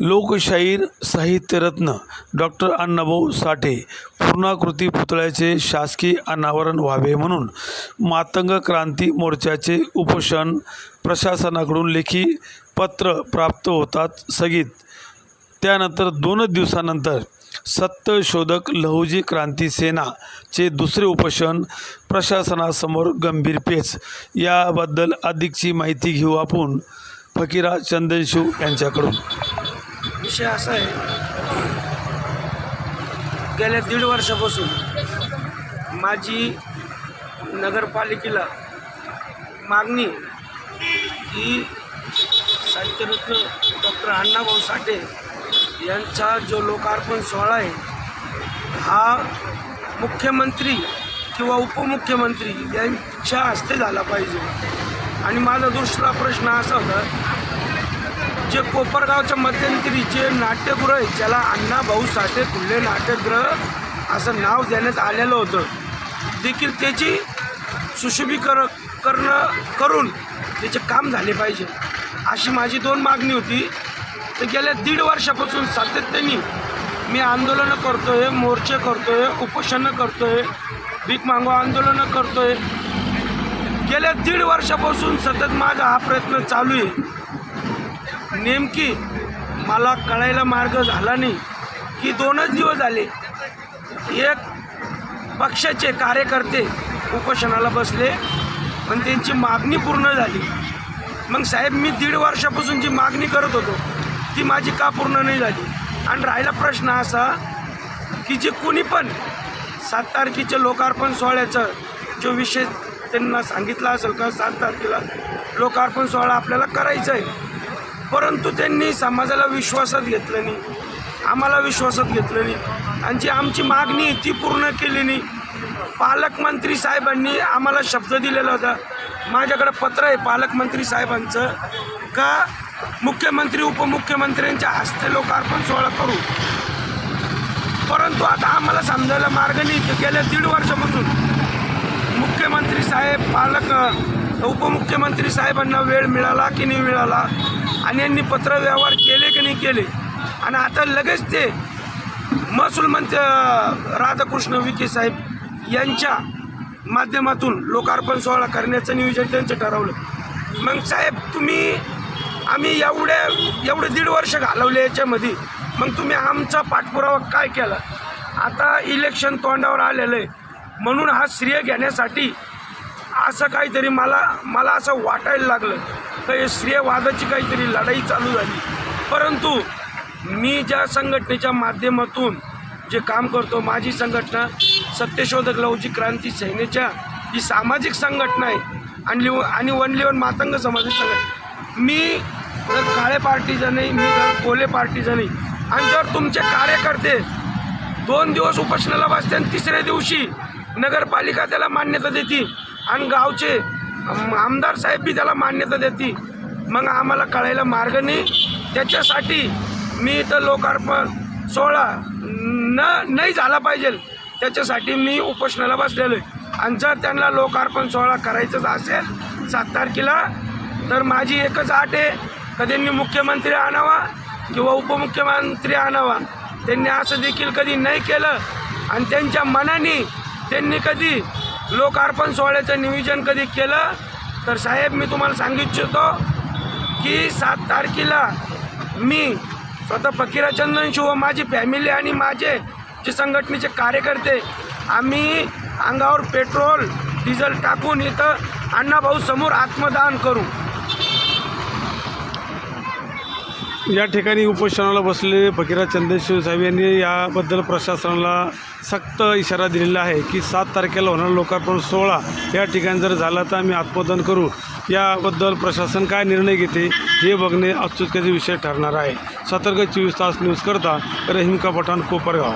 लोकशाहीर साहित्यरत्न डॉक्टर अण्णाभाऊ साठे पूर्णाकृती पुतळ्याचे शासकीय अनावरण व्हावे म्हणून मातंग क्रांती मोर्चाचे उपोषण प्रशासनाकडून लेखी पत्र प्राप्त होतात स्थगित. त्यानंतर दोनच दिवसानंतर सत्यशोधक लहुजी क्रांती सेनाचे दुसरे उपोषण प्रशासनासमोर गंभीर पेच. याबद्दल अधिकची माहिती घेऊ आपण फकीरा चंदनशिव यांच्याकडून. विषय असा आहे. गेल्या दीड वर्षापासून माझी नगरपालिकेला मागणी की साहित्यरत्न डॉक्टर अण्णाभाऊ साठे यांचा जो लोकार्पण सोहळा आहे हा मुख्यमंत्री किंवा उपमुख्यमंत्री यांच्या हस्ते झाला पाहिजे. आणि माझा दुसरा प्रश्न असा होता जे कोपरगावच्या मध्यंतरी जे नाट्यगृह आहे ज्याला अण्णा भाऊ साठे खुल्ले नाट्यगृह असं नाव देण्यात आलेलं होतं देखील त्याची सुशोभीकर करणं करून त्याचे काम झाले पाहिजे अशी माझी दोन मागणी होती. तर गेल्या दीड वर्षापासून सातत्याने मी आंदोलनं करतोय मोर्चे करतोय उपोषणं करतोय भीक मागो आंदोलनं करतोय. गेल्या दीड वर्षापासून सतत माझा हा प्रयत्न चालू आहे. नेमकी मला कळायला मार्ग झाला नाही. की दोनच दिवस झाले. एक पक्षाचे कार्यकर्ते उपोषणाला बसले पण त्यांची मागणी पूर्ण झाली. मग साहेब मी दीड वर्षापासून जी मागणी करत होतो ती माझी का पूर्ण नाही झाली? आणि राहिला प्रश्न असा की जे कोणी पण सात तारखेच्या लोकार्पण सोहळ्याचा जो विषय त्यांना सांगितला असेल का सात तारखेला लोकार्पण सोहळा आपल्याला करायचा आहे परंतु त्यांनी समाजाला विश्वासात घेतलं नाही. आम्हाला विश्वासात घेतलं नाही. आणि जी आमची मागणी आहे ती पूर्ण केली नाही. पालकमंत्री साहेबांनी आम्हाला शब्द दिलेला होता. माझ्याकडे पत्र आहे पालकमंत्री साहेबांचं. का मुख्यमंत्री उपमुख्यमंत्र्यांच्या हस्ते लोकार्पण सोहळा करू? परंतु आता आम्हाला समजायला मार्ग नाही. की गेल्या दीड वर्षापासून मुख्यमंत्री साहेब पालक उपमुख्यमंत्री साहेबांना वेळ मिळाला की नाही मिळाला? आणि यांनी पत्रव्यवहार केले की नाही केले? आणि आता लगेच ते महसूल मंत्री राधाकृष्ण विखे साहेब यांच्या माध्यमातून लोकार्पण सोहळा करण्याचं नियोजन त्यांचं ठरवलं. मग साहेब तुम्ही आम्ही एवढ्या एवढे दीड वर्ष घालवले याच्यामध्ये. मग तुम्ही आमचा पाठपुरावा काय केला? आता इलेक्शन तोंडावर आलेलं आहे. म्हणून हा श्रेय घेण्यासाठी असं काहीतरी मला मला असं वाटायला लागलं. तर हे स्त्रियवादाची काहीतरी लढाई चालू झाली. परंतु मी ज्या संघटनेच्या माध्यमातून जे काम करतो माझी संघटना सत्यशोधक लवची क्रांती सेनेच्या ही सामाजिक संघटना आहे आणि लिव आणि वन लिवन मातंग सामाजिक संघटना मी जर काळे पार्टीचा नाही मी जर कोले पार्टीचा नाही आणि जर तुमचे कार्यकर्ते दोन दिवस उपोषणाला बसते आणि तिसऱ्या दिवशी नगरपालिका त्याला मान्यता देते आणि गावचे आमदार साहेब बी त्याला मान्यता देते मग आम्हाला कळायला मार्ग नाही. त्याच्यासाठी मी इथं लोकार्पण सोहळा न नाही झाला पाहिजे. त्याच्यासाठी मी उपोषणाला बसलेलो आहे. आणि जर त्यांना लोकार्पण सोहळा करायचाच असेल सात तारखेला तर माझी एकच आट आहे. का त्यांनी मुख्यमंत्री आणावा किंवा उपमुख्यमंत्री आणावा? त्यांनी असं देखील कधी नाही केलं. आणि त्यांच्या मनाने त्यांनी कधी लोकार्पण सोहळ्याचं नियोजन कधी केलं? तर साहेब मी तुम्हाला सांगू इच्छितो की सात तारखेला मी स्वतः फकीरा चंदनशिव व माझी फॅमिली आणि माझे जे संघटनेचे कार्यकर्ते आम्ही अंगावर पेट्रोल डिझेल टाकून इथं अण्णाभाऊ समोर आत्मदान करू. या ठिकाणी उपोषणाला बसलेले फकीरा चंद्रशिव साहेब यांनी याबद्दल प्रशासनाला सक्त इशारा दिलेला आहे की सात तारखेला होणारा लोकार्पण सोहळा या ठिकाणी जर झाला तर आम्ही आत्मदान करू. याबद्दल प्रशासन काय निर्णय घेते हे बघणे औत्सुक्याचा विषय ठरणार आहे. सतर्क चोवीस तास न्यूज करता रहीम पठाण कोपरगाव.